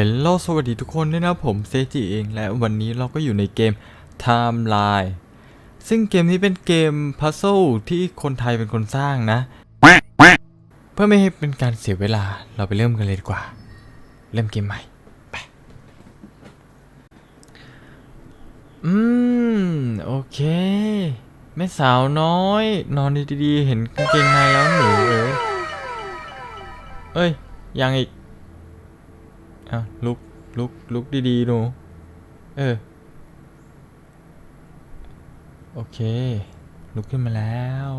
ฮลโลสวัสดีทุกคนด้วยนะผมเซจิเองและวันนี้เราก็อยู่ในเกม Timeline ซึ่งเกมนี้เป็นเกมพัซเซิลที่คนไทยเป็นคนสร้างนะ เพื่อไม่ให้เป็นการเสียเวลาเราไปเริ่มกันเลยดีกว่า เริ่มเกมใหม่ ไป อืม โอเค แม่สาวน้อย นอนดีๆ เห็นกางเกงในแล้วหนูเอ้ย เอ้ย ยังอีก อะลุกลุกลุกดีๆหนูเออ โอเค ลุกขึ้นมาแล้ว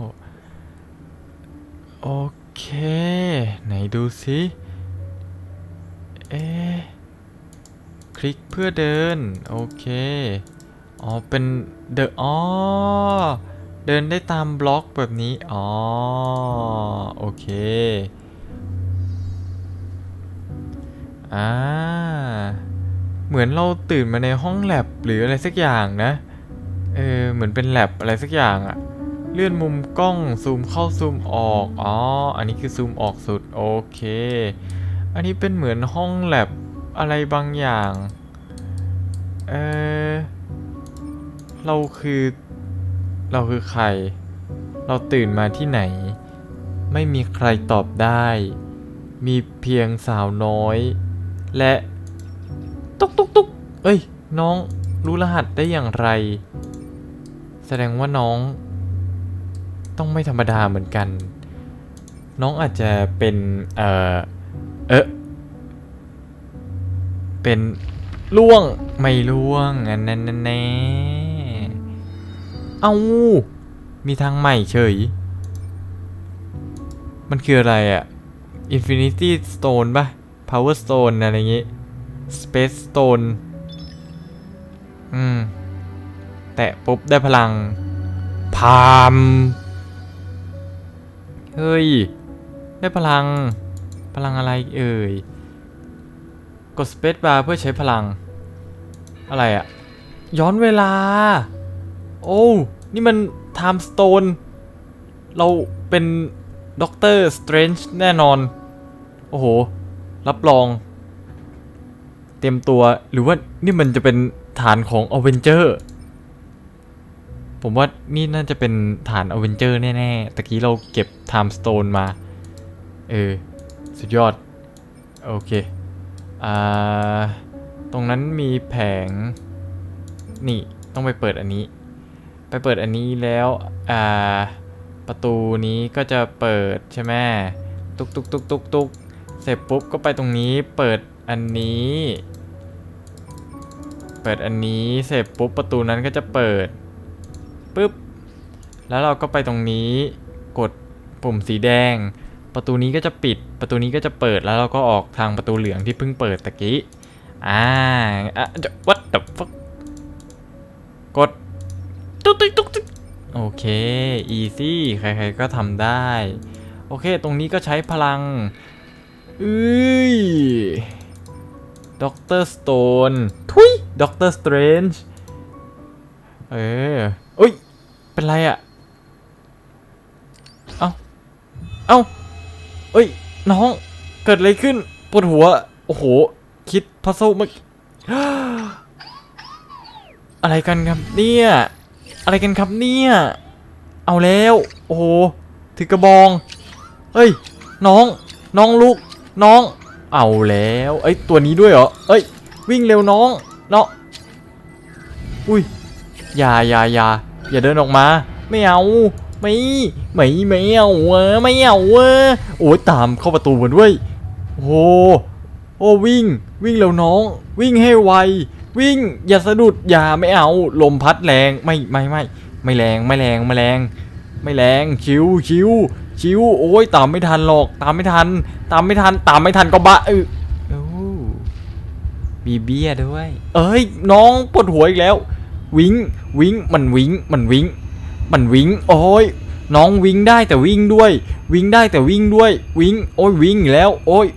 โอเค ไหนดูสิเอ๊คลิกเพื่อเดิน โอเค อ๋อ เป็นเดอะอ๋อ เดินได้ตามบล็อกแบบนี้ อ๋อ โอเค อ่า เหมือนเราตื่นมาในห้องแลบหรืออะไรสักอย่างนะ เออ เหมือนเป็นแลบอะไรสักอย่างอะเลื่อนมุมกล้องซูมเข้าซูมออก อ๋อ อันนี้คือซูมออกสุด โอเค อันนี้เป็นเหมือนห้องแลบอะไรบางอย่าง เออ เราคือ เราคือใคร เราตื่นมาที่ไหน ไม่มีใครตอบได้ มีเพียงสาวน้อย และตุ๊กตุ๊กตุ๊กเอ้ย น้องรู้รหัสได้อย่างไร แสดงว่าน้อง ต้องไม่ธรรมดาเหมือนกัน น้องอาจจะเป็น เอ่อ เอะเป็นล่วงไม่ล่วงอันนั้นแน่เอามีทางใหม่เฉย มันคืออะไรอะ Infinity Stone ปะ Power Stone อะไรอย่างงี้ Space Stone อืม แตะปุ๊บได้พลัง พาม เฮ้ย ได้พลัง พลังอะไรเอ่ย กด Space Bar เพื่อใช้พลัง อะไรอะย้อนเวลา โอ้ นี่มัน Time Stone เราเป็นด็อกเตอร์สเตรนจ์แน่นอน โอ้โห รับรอง เตรียมตัวหรือว่านี่มันจะเป็นฐานของอเวนเจอร์ผมว่านี่น่าจะเป็นฐานอเวนเจอร์แน่ๆตะกี้เราเก็บ Time Stone มา เออ สุดยอด โอเค อ่า ตรงนั้นมีแผง นี่ต้องไปเปิดอันนี้ ไปเปิดอันนี้แล้ว อ่า ประตูนี้ก็จะเปิดใช่ไหม ตุ๊กตุ๊กตุ๊กตุกตุก ร็จปุ๊บก็ไปตรงนี้เปิดอันนี้ เปิดอันนี้เสร็จปุ๊บประตูนั้นก็จะเปิดปุ๊บแล้วเราก็ไปตรงนี้กดปุ่มสีแดง ประตูนี้ก็จะปิดประตูนี้ก็จะเปิดแล้วเราก็ออกทางประตูเหลืองที่เพิ่งเปิดตะกี้อ่าอะจะ what the fuck กดตุ๊กตุ๊กตุ๊กตุ๊กโอเค easy ใครๆก็ทำได้ โอเค ตรงนี้ก็ใช้พลัง เอ้ยด็อกเตอร์สโตนทุยด็อกเตอร์สเตรนจ์เอออุ้ย เป็นไรอะเอ้า เอ้าเอ้ย น้อง เกิดอะไรขึ้น ปวดหัว โอ้โห คิดพัซเซิลเมื่อกี้อะไรกันครับเนี่ย อะไรกันครับเนี่ย เอาแล้ว โอ้โห ถือกระบอง เฮ้ย น้อง น้องลูก น้อง เอาแล้วเอ้ยตัวนี้ด้วยเหรอเอ้ย วิ่งเร็วน้องเนาะอุ้ยอย่าอย่าอย่าอย่าเดินออกมา ไม่เอาไม่ไม่ไม่เอาเว้ยไม่เอาเว้ยโอ้ยตามเข้าประตูมาด้วยโอ้โหโอ้วิ่ง วิ่งเร็วน้อง วิ่งให้ไววิ่งอย่าสะดุดอย่าไม่เอาลมพัดแรงไม่ไม่ไม่ไม่แรงไม่แรงไม่แรง ไม่แรงชิวชิว ชิวโอ้ยตามไม่ทันหรอก ตามไม่ทัน ตามไม่ทัน ตามไม่ทันก็บะเออโอ้มีเบี้ยด้วย เอ้ย น้องปวดหัวอีกแล้ว วิงวิงมันวิงมันวิงมันวิงโอ้ยน้องวิงได้แต่วิ่งด้วย วิงได้แต่วิ่งด้วย วิงโอ้ยวิ่งอีกแล้ว โอ้ย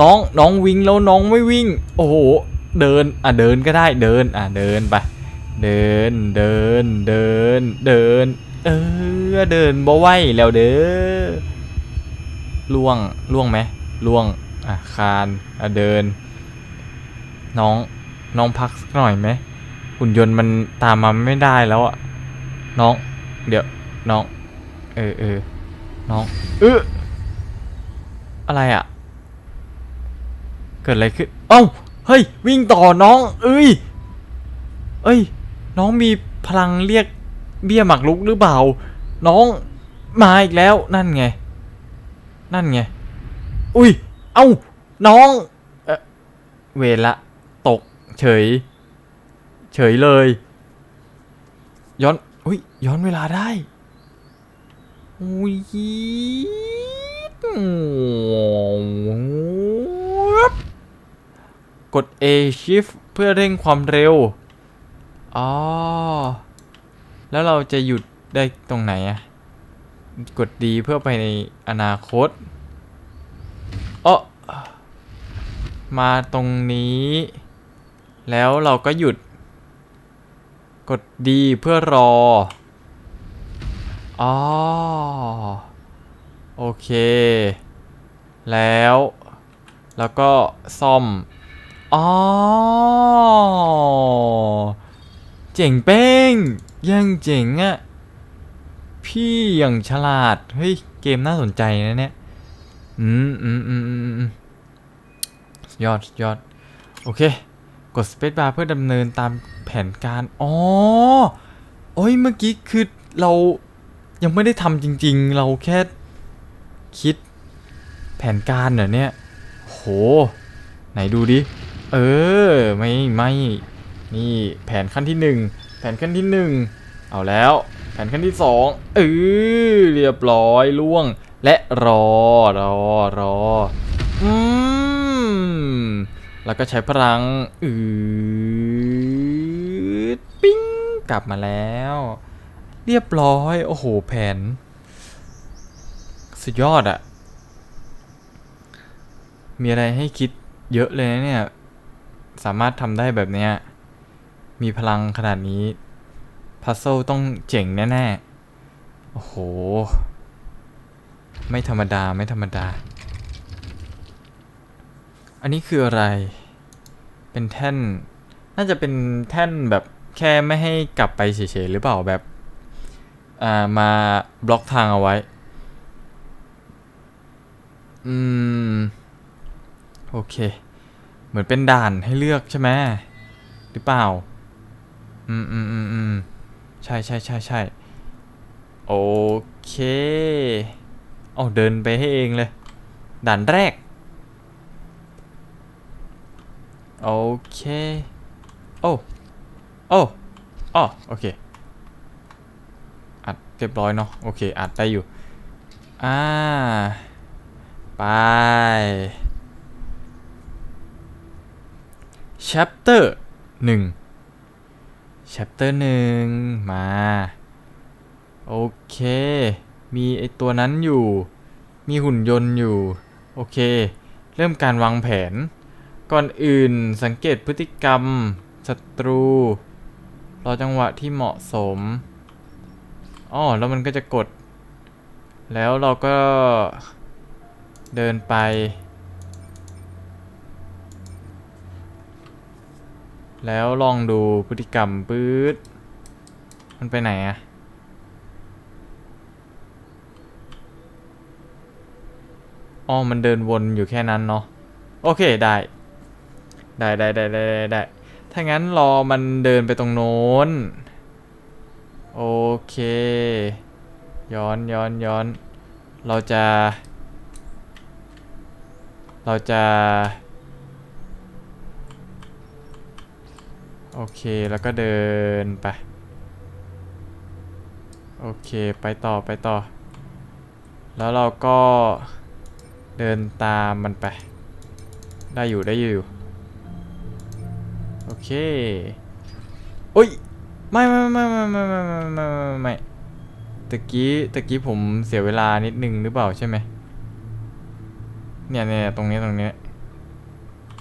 น้องน้องวิ่งแล้วน้องไม่วิ่ง โอ้โหเดินอะเดินก็ได้เดินอะเดินไปเดินเดินเดินเดิน เออเดินบ่ไหวแล้วเด้อล่วงล่วงไหมล่วงอะคานอะเดิน น้องน้องพักสักหน่อยไหมหุ่นยนต์มันตามมาไม่ได้แล้วอะน้อง เดี๋ยวน้อง เออเออน้องเอออะไรอะเกิดอะไรขึ้นเอ้าเฮ้ยวิ่งต่อน้อง เอ้ย เอ้ย น้องมีพลังเรียก เบี้ยหมักลุกหรือเปล่า น้อง มาอีกแล้วนั่นไง นั่นไง อุ้ย เอ้า น้องเอเวละ ตก เฉย เฉยเลย ย้อน อุ้ย ย้อนเวลาได้ อุ้ยกด A shift เพื่อเร่งความเร็ว อ๋อ แล้วเราจะหยุดได้ตรงไหนอะกดดีเพื่อไปในอนาคตเออมาตรงนี้ แล้วเราก็หยุด กดดีเพื่อรออ๋อโอเค แล้ว แล้วก็ซ่อมอ๋อ เจ๋งเป้ง ยังเจ๋งอะพี่อย่างฉลาด เฮ้ย เกมน่าสนใจนะเนี่ย อืมอืมอืมอืมยอดยอด โอเค กด Space Bar เพื่อดำเนินตามแผนการ อ๋อ โอ้ย เมื่อกี้คือเรายังไม่ได้ทำจริง ๆ เราแค่คิดแผนการเหรอเนี่ย โห ไหนดูดิ เออ ไม่ ไม่ นี่แผนขั้นที่หนึ่งแผนขั้นที่หนึ่งเอาแล้ว แผนขั้นที่สองเออเรียบร้อยล่วง และรอรอรออืมแล้วก็ใช้พลังอืดปิ้งกลับมาแล้ว เรียบร้อย โอ้โห แผน สุดยอดอะมีอะไรให้คิดเยอะเลยนะเนี่ย สามารถทำได้แบบเนี้ย มีพลังขนาดนี้ พัซโซต้องเจ๋งแน่ๆ โอ้โห ไม่ธรรมดาไม่ธรรมดา อันนี้คืออะไร เป็นแท่น น่าจะเป็นแท่นแบบแค่ไม่ให้กลับไปเฉยๆหรือเปล่าแบบอ่ามาบล็อกทางเอาไว้ อืม โอเค เหมือนเป็นด่านให้เลือกใช่ไหมหรือเปล่า อืมอืมอืมอืมใช่ใช่ใช่ใช่โอเคเอาเดินไปให้เองเลย ด่านแรก โอเค โอ้ โอ้อ๋อโอเค อัดเรียบร้อยเนาะ โอเค อัดได้อยู่ อ่า ไป chapter หนึ่ง chapter หนึ่งมา โอเค มีไอตัวนั้นอยู่ มีหุ่นยนต์อยู่ โอเค เริ่มการวางแผน ก่อนอื่นสังเกตพฤติกรรมศัตรู รอจังหวะที่เหมาะสมอ๋อแล้วมันก็จะกด แล้วเราก็เดินไป แล้วลองดูพฤติกรรมปื๊ดมันไปไหนอะอ๋อ มันเดินวนอยู่แค่นั้นเนาะ โอเค ได้ ได้ได้ได้ได้ได้ได้ถ้างั้นรอมันเดินไปตรงโน้น โอเค ย้อนย้อนย้อน เราจะ เราจะ โอเคแล้วก็เดินไป โอเคไปต่อไปต่อ แล้วเราก็เดินตามมันไป ได้อยู่ได้อยู่ โอเคโอ้ยไม่ไม่ไม่ไม่ไม่ไม่ไม่ไม่ไม่ไม่ตะกี้ตะกี้ผมเสียเวลานิดนึงหรือเปล่าใช่ไหมเนี่ยเนี่ยตรงนี้ตรงนี้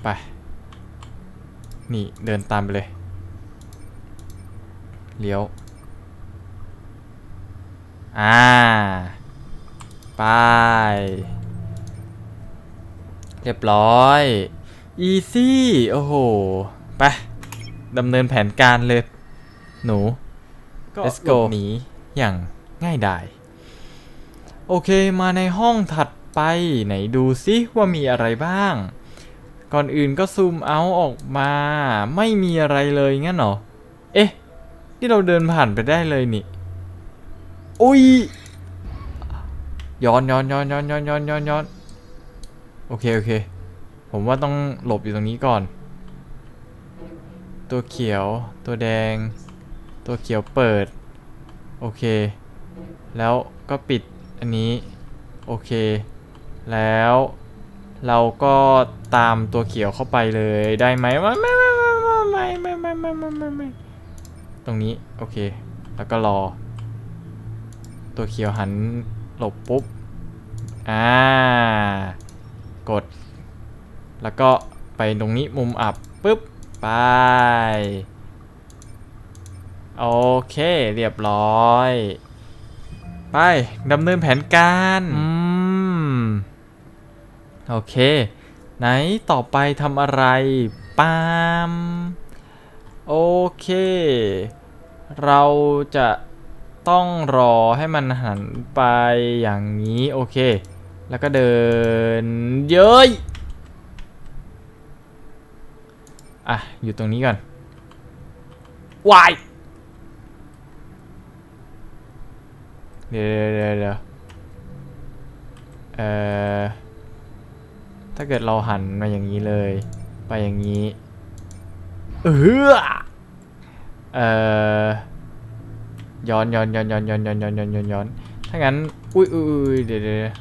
ไป นี่เดินตามไปเลย เลี้ยว อ่า ไป เรียบร้อยอีซี่โอ้โห ไปดำเนินแผนการเลย หนู let's go หนีอย่างง่ายดาย โอเคมาในห้องถัดไป ไหนดูซิว่ามีอะไรบ้าง ก่อนอื่นก็ซูมเอาออกมา ไม่มีอะไรเลยงั้นเหรอ เอ๊ะ ที่เราเดินผ่านไปได้เลยนี่ อุ้ย ย้อนย้อนย้อนย้อนย้อนย้อนย้อนย้อนโอเคโอเค ผมว่าต้องหลบอยู่ตรงนี้ก่อน ตัวเขียว ตัวแดง ตัวเขียวเปิด โอเค แล้วก็ปิดอันนี้ โอเค แล้วเราก็ตามตัวเขียวเข้าไปเลยได้ไหมไม่ไม่ไม่ไม่ไม่ไม่ไม่ไม่ไม่ไม่ไม่ ตรงนี้ โอเค แล้วก็รอ ตัวเขียวหันหลบปุ๊บ อ่า กด แล้วก็ไปตรงนี้มุมอับปุ๊บ ไป โอเคเรียบร้อย ไปดำเนินแผนการอืมโอเค ไหนต่อไปทำอะไรปาล์ม โอเค เราจะต้องรอให้มันหันไปอย่างนี้โอเค แล้วก็เดินเย้ยอะ อยู่ตรงนี้ก่อนวายเดี๋ยวเดี๋ยวเดี๋ยวเอ่อถ้าเกิดเราหันมาอย่างนี้เลย ไปอย่างนี้ เออเออย้อนย้อนย้อนย้อนย้อนย้อนย้อนย้อนย้อนย้อนถ้างั้น อุ้ยอุ้ยอุ้ยเดี๋ยวเดี๋ยว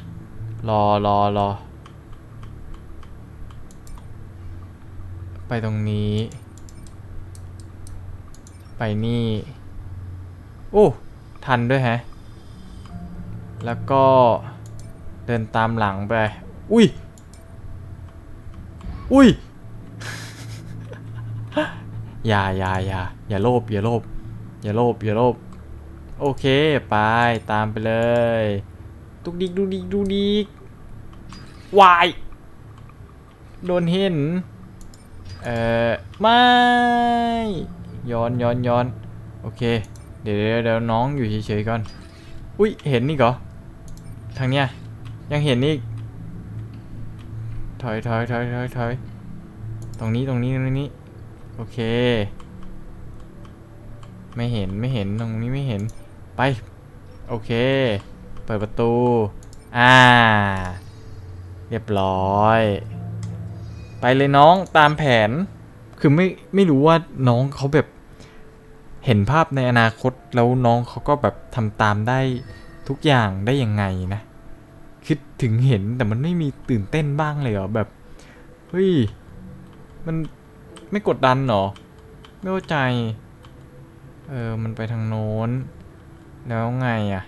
รอรอรอ ไปตรงนี้ ไปนี่ โอ้ ทันด้วยแฮะ แล้วก็เดินตามหลังไป อุ้ย อุ้ย อย่าอย่าอย่าอย่าโลภอย่าโลภอย่าโลภอย่าโลภโอเคไปตามไปเลยตุกดิกดูดิกดูดิกวายโดนเห็นเอ่อไม่ย้อนย้อนย้อนโอเคเดี๋ยวเดี๋ยวเดี๋ยวน้องอยู่เฉยๆก่อนอุ้ยเห็นนี่เหรอทางเนี้ยยังเห็นอีกถอยถอยถอยถอยถอยตรงนี้ตรงนี้ตรงนี้ โอเค ไม่เห็นไม่เห็นตรงนี้ไม่เห็นไป โอเค เปิดประตู อ่า เรียบร้อย ไปเลยน้องตามแผน คือไม่ไม่รู้ว่าน้องเขาแบบ เห็นภาพในอนาคตแล้วน้องเขาก็แบบทำตามได้ทุกอย่างได้ยังไงนะคิดถึงเห็นแต่มันไม่มีตื่นเต้นบ้างเลยเหรอแบบ เฮ้ย มัน ไม่กดดันหรอ ไม่เข้าใจ เออ มันไปทางโน้น แล้วไงอะ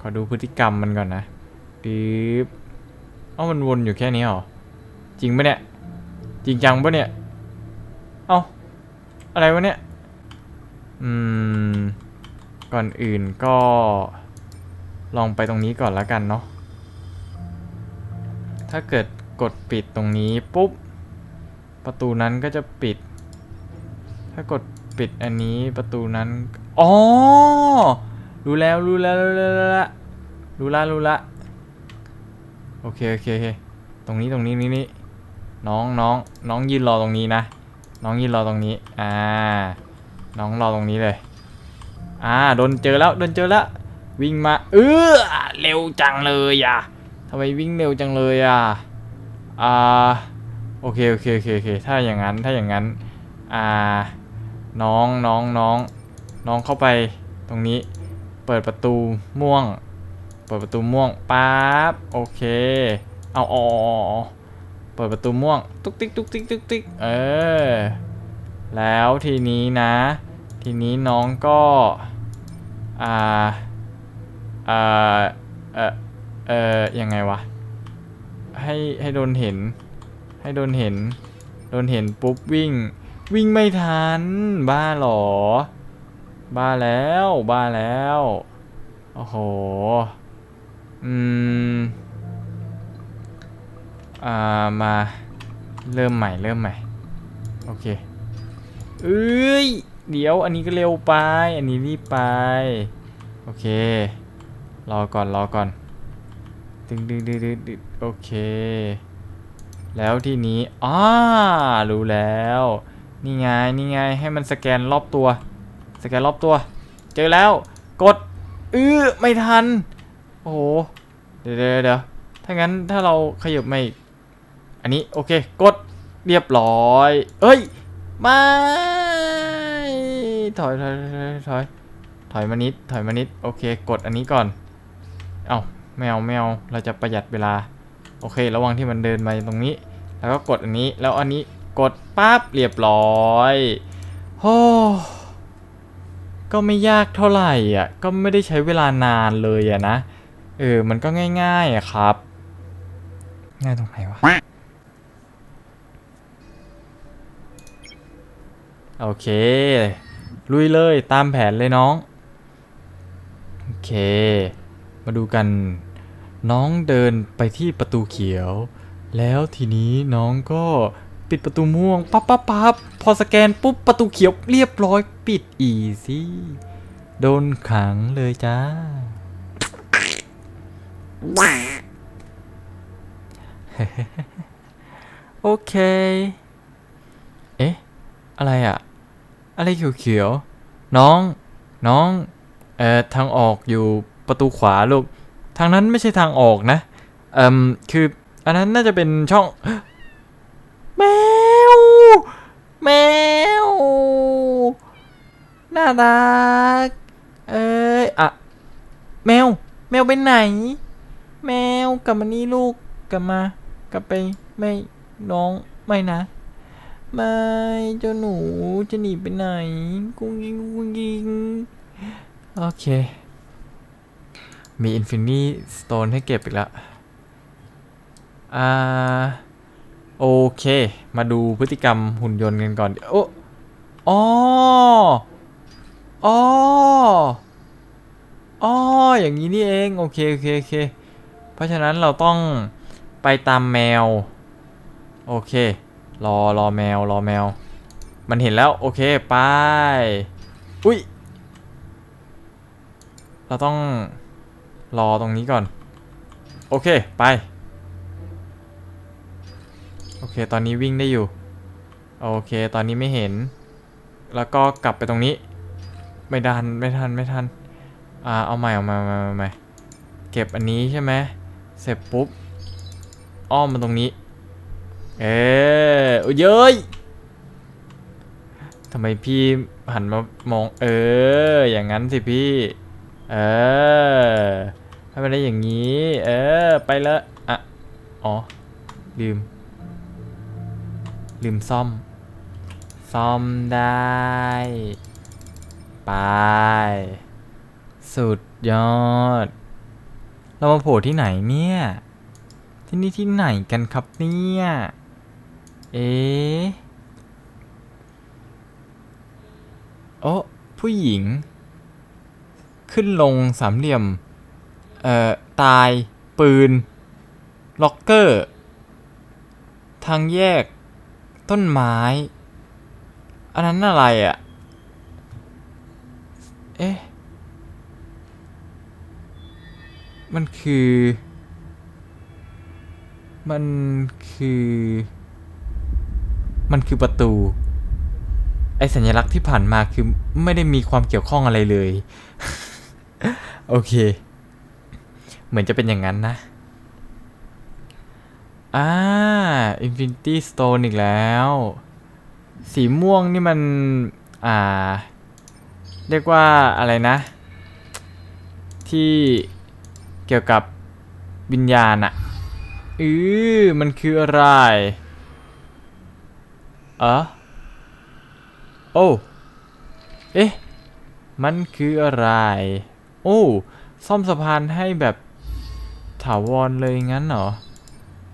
ขอดูพฤติกรรมมันก่อนนะปิ๊บเอ้ามันวนอยู่แค่นี้หรอ จริงปะเนี่ย จริงจังปะเนี่ย เอ้า อะไรวะเนี่ย อืม ก่อนอื่นก็ ลองไปตรงนี้ก่อนแล้วกันเนาะ ถ้าเกิดกดปิดตรงนี้ปุ๊บ ประตูนั้นก็จะปิด ถ้ากดปิดอันนี้ประตูนั้น อ๋อ รู้แล้วรู้แล้วรู้แล้วรู้แล้วรู้ละรู้ละโอเคโอเคโอเคตรงนี้ตรงนี้นี่นี่น้องน้องน้องยืนรอตรงนี้นะ น้องยืนรอตรงนี้ อ่า น้องรอตรงนี้เลย อ่าโดนเจอแล้วโดนเจอแล้ว วิ่งมา เออเร็วจังเลยอะทำไมวิ่งเร็วจังเลยอะ อ่า โอเคโอเคโอเคโอเคถ้าอย่างนั้นถ้าอย่างนั้นอ่าน้องน้องน้องน้องเข้าไปตรงนี้ เปิดประตูม่วง เปิดประตูม่วงปั๊บโอเค เอาอ๋อเปิดประตูม่วงตุ๊กติ๊กตุ๊กติ๊กตุ๊กติ๊กเออแล้วทีนี้นะ ทีนี้น้องก็อ่าอ่าเออเออยังไงวะให้ให้โดนเห็น ให้โดนเห็น โดนเห็นปุ๊บวิ่ง วิ่งไม่ทัน บ้าหรอ บ้าแล้ว บ้าแล้ว โอ้โห อืม อ่า มา เริ่มใหม่ เริ่มใหม่ โอเค เอ้ย เดี๋ยว อันนี้ก็เร็วไป อันนี้รีบไป โอเค รอก่อน รอก่อน ดึงดึงดึงดึงดึงโอเค แล้วทีนี้อ้ารู้แล้ว นี่ไง นี่ไง ให้มันสแกนรอบตัว สแกนรอบตัว เจอแล้ว กด อื้อ ไม่ทัน โอ้โห เดี๋ยวเดี๋ยวเดี๋ยวถ้างั้นถ้าเราขยับมาอีกอันนี้ โอเค กด เรียบร้อย เอ้ย ไม่ ถอยถอยถอยถอย ถอยมานิด ถอยมานิด โอเค กดอันนี้ก่อน เอา้าไม่เอาไม่เอาเราจะประหยัดเวลา โอเค ระว่างที่มันเดินมาตรงนี้ แล้วก็กดอันนี้ แล้วอันนี้กดปั๊บเรียบร้อยโอ้ก็ไม่ยากเท่าไหร่อะ ก็ไม่ได้ใช้เวลานานเลยอะนะ เออ มันก็ง่ายๆอะครับ ง่ายตรงไหนวะ โอเค ลุยเลยตามแผนเลยน้อง โอเค มาดูกัน น้องเดินไปที่ประตูเขียว แล้วทีนี้น้องก็ปิดประตูม่วงปั๊บปั๊บปั๊บพอสแกนปุ๊บประตูเขียวเรียบร้อยปิดอีซี่โดนขังเลยจ้า โอเค เอ๊ะ อะไรอะ อะไรเขียวๆ น้อง น้อง เอ่อ ทางออกอยู่ประตูขวาลูก ทางนั้นไม่ใช่ทางออกนะ เอ่มคือ อันนั้นน่าจะเป็นช่อง แมว แมว น่ารัก เอ้ยอะแมว แมวไปไหน แมวกลับมานี่ลูกกลับมากลับไปไม่น้องไม่นะไม่เจ้าหนูจะหนีไปไหน กุ้งยิงกุ้งยิงโอเค มีอินฟินิ t สโตนให้เก็บอีกแล้ว อ่าโอเค มาดูพฤติกรรมหุ่นยนต์กันก่อน โอ้อออ๋อออย่างนี้นี่เอง โอเค โอเค โอเค เพราะฉะนั้นเราต้องไปตามแมว โอเค รอ รอแมว รอแมว มันเห็นแล้ว โอเค ไป อุ้ย เราต้องรอตรงนี้ก่อน โอเค ไป ตอนนี้วิ่งได้อยู่ โอเค ตอนนี้ไม่เห็น แล้วก็กลับไปตรงนี้ ไม่ทัน ไม่ทัน ไม่ทัน อ่า เอาใหม่เอาใหม่เอาใหม่เอาใหม่เก็บอันนี้ใช่ไหม เสร็จปุ๊บ อ้อมมาตรงนี้ เออโอ้ยเย้ยทำไมพี่หันมามอง เออ อย่างนั้นสิพี่ เออให้มันได้อย่างนี้ เออ ไปละอะ อ๋อ ลืม ลืมซ่อม ซ่อมได้ ไป สุดยอด เรามาโผล่ที่ไหนเนี่ย ที่นี่ที่ไหนกันครับเนี่ย เอ๊ะโอ้ผู้หญิง ขึ้นลงสามเหลี่ยม เอ่อ ตาย ปืน ล็อกเกอร์ ทางแยก ต้นไม้ อันนั้นอะไรอะ่ะ เอ๊ะ มันคือ มันคือ มันคือประตู ไอสัญลักษณ์ที่ผ่านมาคือไม่ได้มีความเกี่ยวข้องอะไรเลย โอเค เหมือนจะเป็นอย่างนั้นนะ อ่า Infinity Stone อีกแล้ว สีม่วงนี่มัน อ่า เรียกว่าอะไรนะ ที่เกี่ยวกับวิญญาณอะอือมันคืออะไร เออโอ้ เอ๊ะ มันคืออะไร โอ้ ซ่อมสะพานให้แบบถาวรเลยงั้นเหรอ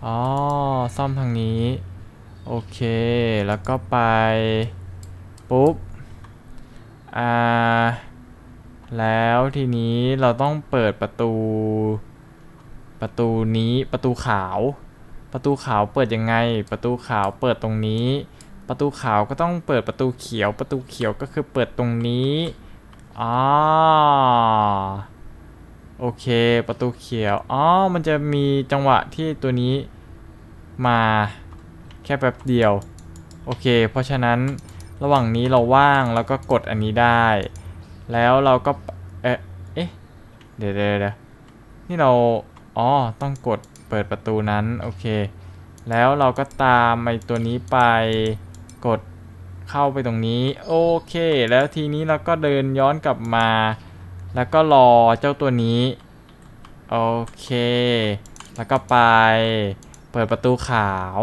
อ๋อ ซ่อมทางนี้ โอเค แล้วก็ไป ปุ๊บ อ่า แล้วทีนี้เราต้องเปิดประตู ประตูนี้ ประตูขาว ประตูขาวเปิดยังไง ประตูขาวเปิดตรงนี้ ประตูขาวก็ต้องเปิดประตูเขียว ประตูเขียวก็คือเปิดตรงนี้อ๋อโอเค ประตูเขียว อ๋อ มันจะมีจังหวะที่ตัวนี้ มาแค่แป๊บเดียว โอเค เพราะฉะนั้นระหว่างนี้เราว่างแล้วก็กดอันนี้ได้ แล้วเราก็ เอ๊ะเอ๊ะเดี๋ยวเดี๋ยวเดี๋ยวนี่เรา อ๋อ ต้องกดเปิดประตูนั้น โอเค แล้วเราก็ตามไอตัวนี้ไปกดเข้าไปตรงนี้ โอเค แล้วทีนี้เราก็เดินย้อนกลับมา แล้วก็รอเจ้าตัวนี้ โอเค แล้วก็ไป เปิดประตูขาว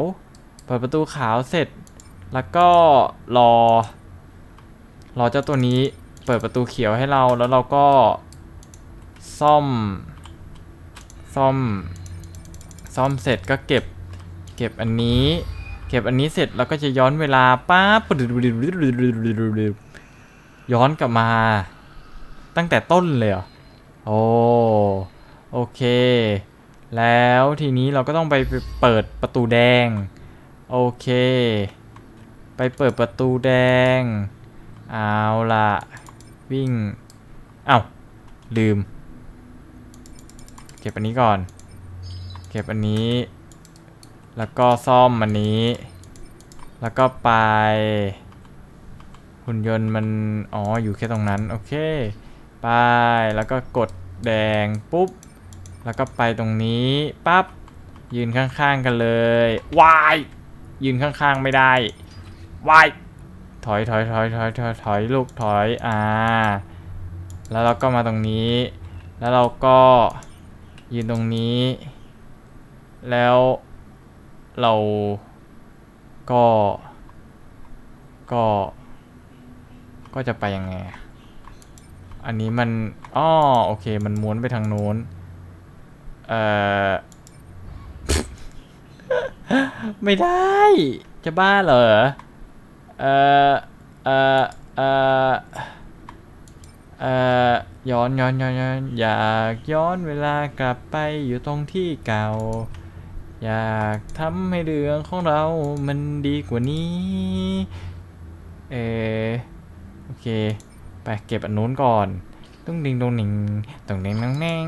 เปิดประตูขาวเสร็จ แล้วก็รอ รอเจ้าตัวนี้ เปิดประตูเขียวให้เรา แล้วเราก็ ซ่อม ซ่อม ซ่อมเสร็จก็เก็บ เก็บอันนี้ เก็บอันนี้เสร็จเราก็จะย้อนเวลาป๊าบย้อนกลับมา ตั้งแต่ต้นเลยเหรอ โอ้ โอเค แล้วทีนี้เราก็ต้องไปเปิดประตูแดง โอเค ไปเปิดประตูแดง เอาละวิ่ง เอ้าลืม เก็บอันนี้ก่อน เก็บอันนี้ แล้วก็ซ่อมอันนี้ แล้วก็ไป หุ่นยนต์มัน อ๋อ อยู่แค่ตรงนั้น โอเค ไป แล้วก็กดแดงปุ๊บ แล้วก็ไปตรงนี้ปั๊บยืนข้างๆกันเลยวายยืนข้างๆไม่ได้วายถอยถอยถอยถอยถอยถอยลูกถอยอ่าแล้วเราก็มาตรงนี้ แล้วเราก็ยืนตรงนี้ แล้วเราก็ ก็ ก็จะไปยังไงอะอันนี้มัน อ้อ โอเค มันม้วนไปทางโน้น เอ่อ ไม่ได้ จะบ้าเหรอ เอ่อ เอ่อ เอ่อ เอ่อ ย้อนย้อนย้อนย้อนอยากย้อนเวลากลับไปอยู่ตรงที่เก่า อยากทำให้เรื่องของเรามันดีกว่านี้ เออโอเค ไปเก็บอันนู้นก่อนตุ้งดิงตรงหนิงตรงเน่งแนงแนง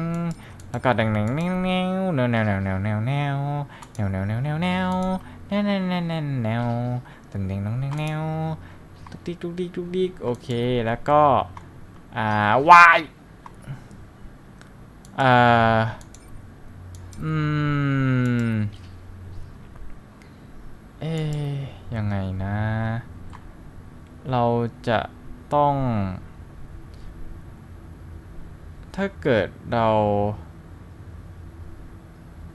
แล้วก็ดังแนงแนงแนวแนวแนวแนวแนวแนวแนวแนวแนวแนวแนวแนวแนวแนวแนวแนวแนวตึงเน่งน้องแนวแนวตุกดิกตุกดิกตุกดิกโอเคแล้วก็อ่าวายอ่าอืมเอ๊ยยังไงนะ เราจะต้องถ้าเกิดเรา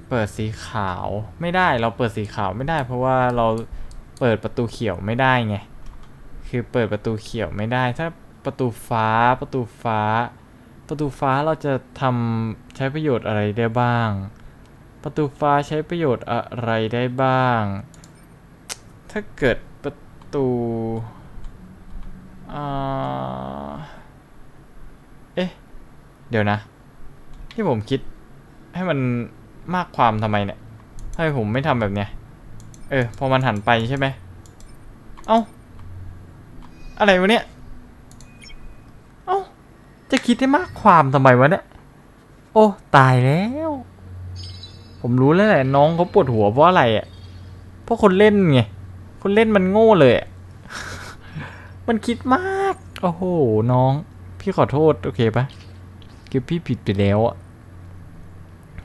เปิดสีขาวไม่ได้เราเปิดสีขาวไม่ได้ เพราะว่าเราเปิดประตูเขียวไม่ได้ไงคือเปิดประตูเขียวไม่ได้ ถ้าประตูฟ้าประตูฟ้า ประตูฟ้าเราจะทำใช้ประโยชน์อะไรได้บ้าง ประตูฟ้าใช้ประโยชน์อะไรได้บ้าง ถ้าเกิดประตูเอ๊ะเดี๋ยวนะ ที่ผมคิดให้มัน มากความทำไมเนี่ยทำไมผมไม่ทำแบบเนี้ย เออ พอมันหันไปใช่ไหม เอ้า อะไรวะเนี่ย เอ้า จะคิดให้มากความทำไมวะเนี่ย โอ้ ตายแล้ว ผมรู้แล้วแหละน้องเขาปวดหัวเพราะอะไรอะ เพราะคนเล่นไง คนเล่นมันโง่เลยอะมันคิดมาก โอ้โห น้อง พี่ขอโทษ โอเคปะคือพี่ผิดไปแล้วอะ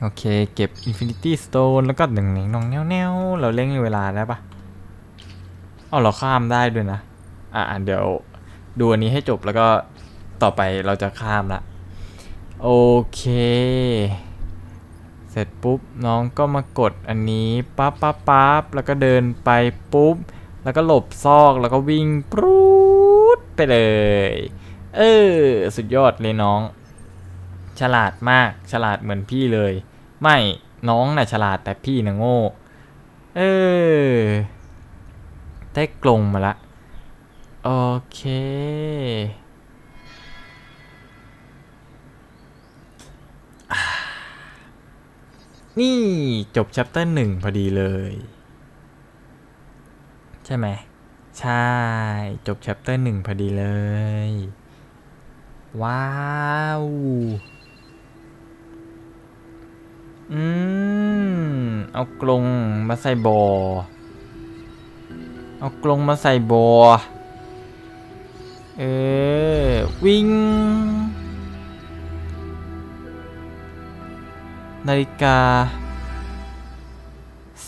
โอเค เก็บ Infinity Stone แล้วก็หนึ่งหนึ่งนองแนวแนวเราเร่งเวลาได้ปะเอาเราข้ามได้ด้วยนะ อะเดี๋ยวดูอันนี้ให้จบแล้วก็ต่อไปเราจะข้ามละ โอเค เสร็จปุ๊บน้องก็มากดอันนี้ปั๊บปั๊บปั๊บแล้วก็เดินไปปุ๊บ แล้วก็หลบซอกแล้วก็วิ่งปรูดไปเลย เออ สุดยอดเลยน้อง ฉลาดมากฉลาดเหมือนพี่เลย ไม่น้องน่ะฉลาดแต่พี่น่ะโง่ เออ ได้กลงมาละ โอเค นี่จบ chapter หนึ่งพอดีเลย ใช่ไหม ใช่ จบ chapter หนึ่งพอดีเลย ว้าว อืม เอากรงมาใส่บอ่อ เอากรงมาใส่บอ่อ เออ วิ่ง นาฬิกา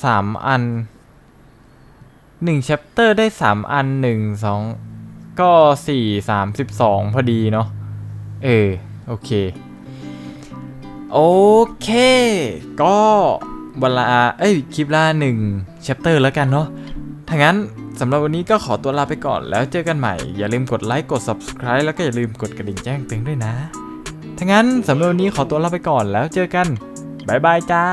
สามอันหนึ่ง chapter ได้สามอันหนึ่งสองก็สี่สามสิบสองพอดีเนาะเออ โอเค โอเค ก็เวลาเอ้ย คลิปละหนึ่งแชปเตอร์แล้วกันเนาะถ้างั้นสำหรับวันนี้ก็ขอตัวลาไปก่อนแล้วเจอกันใหม่ อย่าลืมกดไลค์กด subscribe แล้วก็อย่าลืมกดกระดิ่งแจ้งเตือนด้วยนะ ถ้างั้นสำหรับวันนี้ขอตัวลาไปก่อนแล้วเจอกัน บ๊ายบายจ้า